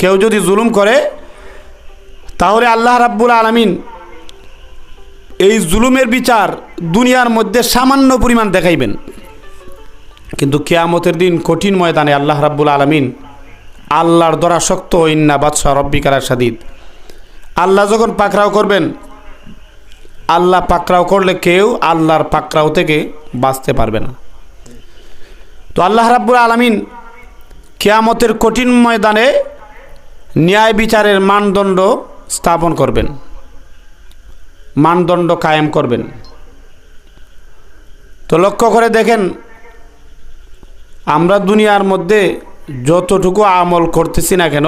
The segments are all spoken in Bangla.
কেউ যদি জুলুম করে, তাহলে আল্লাহ রাব্বুল আলমিন এই জুলুমের বিচার দুনিয়ার মধ্যে সামান্য পরিমাণ দেখাইবেন। কিন্তু কেয়ামতের দিন কঠিন ময়দানে আল্লাহ রাব্বুল আলমিন আল্লাহর দ্বারা শক্ত ইন্না বাদশাহ রব্বিকার সাদিদ আল্লাহ যখন পাকরাও করবেন, আল্লাহ পাকরাও করলে কেউ আল্লাহর পাকরাও থেকে বাঁচতে পারবে না। তো আল্লাহ রাব্বুল আলমিন কেয়ামতের কঠিন ময়দানে ন্যায় বিচারের মানদণ্ড স্থাপন করবেন। মানদণ্ড কায়েম করবেন। তো লক্ষ্য করে দেখেন, আমরা দুনিয়ার মধ্যে যতটুকু আমল করতেছি না কেন,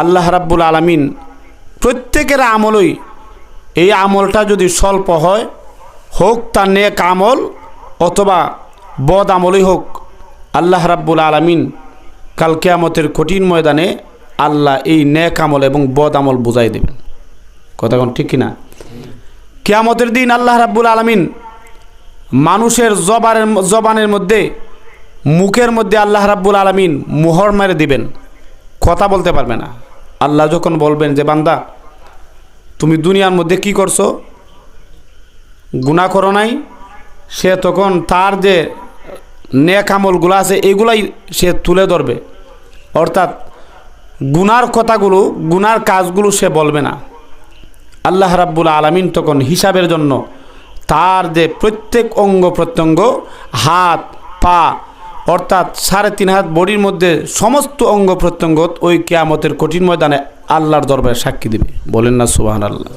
আল্লাহ রাব্বুল আলমিন প্রত্যেকের আমলই এই আমলটা যদি স্বল্প হয়, হোক তা নেক আমল অথবা বদ আমলই হোক, আল্লাহ রাব্বুল আলমিন কাল কেয়ামতের কঠিন ময়দানে আল্লাহ এই নেক আমল এবং বদ আমল বুঝাই দেবেন। কথা কোন ঠিক কিনা? কেয়ামতের দিন আল্লাহ রাব্বুল আলমিন মানুষের জবানের জবানের মধ্যে, মুখের মধ্যে আল্লাহ রাব্বুল আলমিন মোহর মেরে দিবেন। কথা বলতে পারবে না। আল্লাহ যখন বলবেন যে, বান্দা, তুমি দুনিয়ার মধ্যে কি করছ? গুণা করো নাই। সে তখন তার যে নেক আমলগুলো আছে, এগুলাই সে তুলে ধরবে। অর্থাৎ গুনার কথাগুলো, গুনার কাজগুলো সে বলবে না। আল্লাহ রাব্বুল আলমিন তখন হিসাবের জন্য তার যে প্রত্যেক অঙ্গ প্রত্যঙ্গ, হাত, পা, অর্থাৎ সাড়ে তিন হাত বডির মধ্যে সমস্ত অঙ্গ প্রত্যঙ্গ ওই কেয়ামতের কঠিন ময়দানে আল্লাহর দরবারে সাক্ষী দিবে। বলেন না সুবাহান আল্লাহ